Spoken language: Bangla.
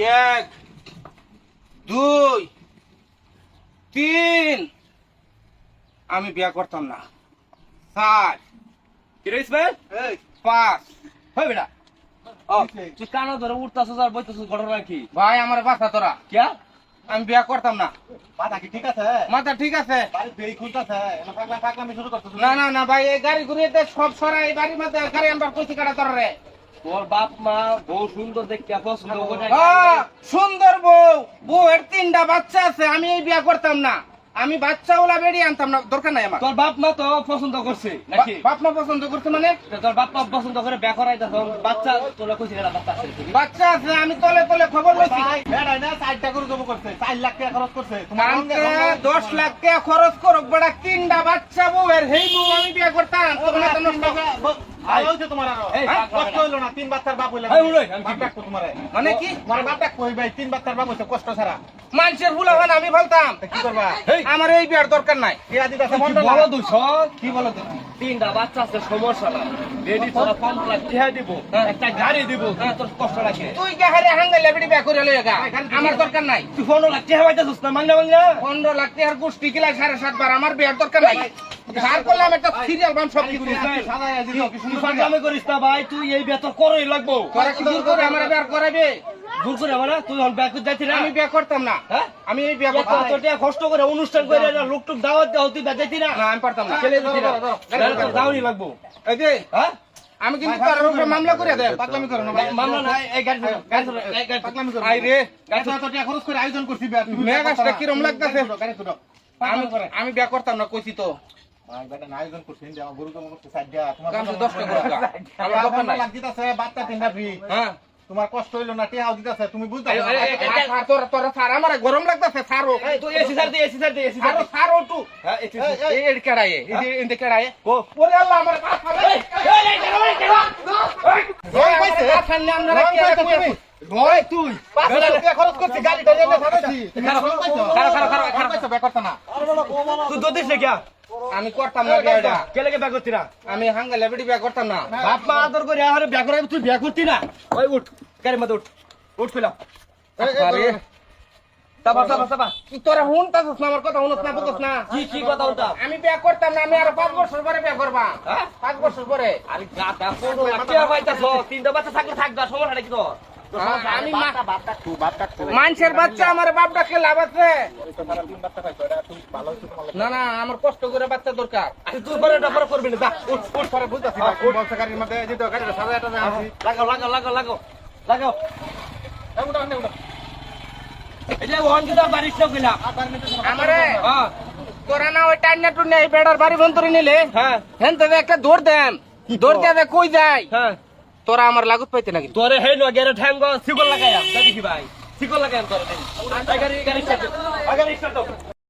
এক দুই তিন। আমি বিয়া করতাম না। চার। কি ইসমাইল? এই, পাঁচ। হয় বেটা। তুই কানো ধরে উঠতাছস আর বইতাছস ঘটনা কি? ভাই আমার বাসা তোরা। কিয়া? আমি বিয়া করতাম না। মাথা কি ঠিক আছে? মাথা ঠিক আছে। না না না ভাই এই গাড়ি ঘুরিয়ে সব সরাই বাড়ির মধ্যে গাড়ি আমরা কইছি কাটা তোর রে। তোর বাপ মা বউ সুন্দর দেখতে আহ, সুন্দর বউ। বউয়ের তিনটা বাচ্চা আছে আমি এই বিয়া করতাম না। আমি বাচ্চা ওলা বেরিয়ে আনতাম না দরকার নাই আমার। তোর বাপ মা তো পছন্দ করছে নাকি? বাপ মা পছন্দ করছে মানে? তোর বাপ মা পছন্দ করে বিয়া করাই তখন বাচ্চা তোরা কইছিস না বাচ্চা আছে বাচ্চা আছে আমি তলে তলে খবর লইছি। বেড়াই না চারটা করে জমা করছে চার লাখ টাকা খরচ করছে। তোমার কালকে রঙে রঙে দশ লাখ টাকা খরচ করুক বেড়া তিনটা বাচ্চা বউয়ের হেই বউ আমি বিয়া করতাম নষ্ট। তোমার আরও। এই, হ্যাঁ। মানে কি? বাপ ওই ভাই, তিন বাচ্চার বাপ হইছে, কষ্ট ছাড়া। মানুষের ভুল হয় না আমি বলতাম। কি করবা? এই, আমার এই বিয়ার দরকার নাই। কি বলো? কি তিনটা বাচ্চা আছে সমস্যা না রেডি তোরা পনেরো লাখ টিহা দিব একটা গাড়ি দিব হ্যাঁ তোর কষ্ট লাগে। তুই করে গা। আমার দরকার নাই। তুই পনেরো লাখ টিহা পাইতেছিস না পনেরো লাখ টাকার গোষ্ঠী কিলাই সাড়ে সাত বার আমার বিয়ার দরকার নাই। ধার করলাম একটা সিরিয়াল বান সব কিছু। সাজাইয়া দিছো, কি তুই সুন্দর ফাঁকলামি করিস না ভাই তুই এই বিয়া তোর করই লাগবো। তোরা কি করে আমার বিয়ার করাবে করে তুই না? আমি বিয়া করতাম না। হ্যাঁ? আমি এই বিয়া করতাম। এত কষ্ট করে অনুষ্ঠান করে লোক টুক দাওয়াত দেওয়া তুই ব্যাগ না? না আমি পারতাম না। ছেলে দিচ্ছি না তাহলে লাগবো এই যে হ্যাঁ? আমি কিন্তু তার উপরে মামলা করে পাগলামি করো না মামলা না এই গাড়ি গাড়ি এই গাড়ি পাগলামি করো আই রে এত এত টাকা খরচ করে আয়োজন করছি বিয়া, তুমি লাগতাছে? গাড়ি আমি আমি বিয়া করতাম না কইছি তো। ভাই, বেটা, না আয়োজন করছি, আমার গরু সাইড দিয়া, তোমার করে বাচ্চা তিনটা। হ্যাঁ। তোমার কষ্ট হইল না টেহাও দিতাছে তুমি বুঝতে তোর তোর আমার গরম লাগতাছে তুই এসি সার দে এসি সার দে এসি সার আরও টু হ্যাঁ এই, এই, এই এর কেড়ায়ে এই যে কেড়ায়ে কো। ওরে আল্লাহ আমার কথা রে রং পাইছে? সামনে আমরা রং কি কই ভয় তুই পাঁচ লাখ টাকা খরচ করছি, গাড়ি টাড়ি এনে সাজাইছি। খারাপ, খারাপ, খারাপ, খারাপ, পাইছো, বেকার না। তুই আমি করতাম না বিয়াটা। কে লেগে ব্যাগ করতি না আমি হাঙ্গা লেবড়ি বিয়া করতাম না। বাপ মা আদর করে আরে ব্যাগ করাবি তুই ব্যাগ করতি না? ওই উঠ গাড়ির মধ্যে উঠ। উঠ এই, আরে চাপা চাপা চাপা। তুই তোরা হুন তাছস না আমার কথা হুনস না বুঝছ না। কি কি কথা ওটা আমি বিয়া করতাম না আমি আরও পাঁচ বছর পরে বিয়া করবা। হ্যাঁ? পাঁচ বছর পরে। আরে গাটা লাখ টাকা পাইতাছ তিনটা বাচ্চা থাকলে থাকবা সমস্যা নাকি তোর? হ্যাঁ। মানুষের বাচ্চা আমার বাপ ডাকে লাভ আছে। না না আমার কষ্ট করে বাচ্চা দরকার। তুই পরে এটা পরে করবি না হ্যাঁ। লাগাও লাগাও লাগাও লাগাও লাগাও। এটা বারিশ আমারে হ্যাঁ তোরা না ওই টাইনা টুনে এই বেড়ার বাড়ি বন্তরে নিলে? হ্যাঁ। হেন একটা দৌড় দেন। দৌড় দিয়ে কই যায় হ্যাঁ। তোরা আমার লাগত পাইতে নাকি তোরে হে নো গেরে ঠ্যাঙ্গ সিকল লাগাইয়া দেখি ভাই সিকল লাগাইয়া তোরে আগারি গাড়ি স্টার্ট আগারি স্টার্ট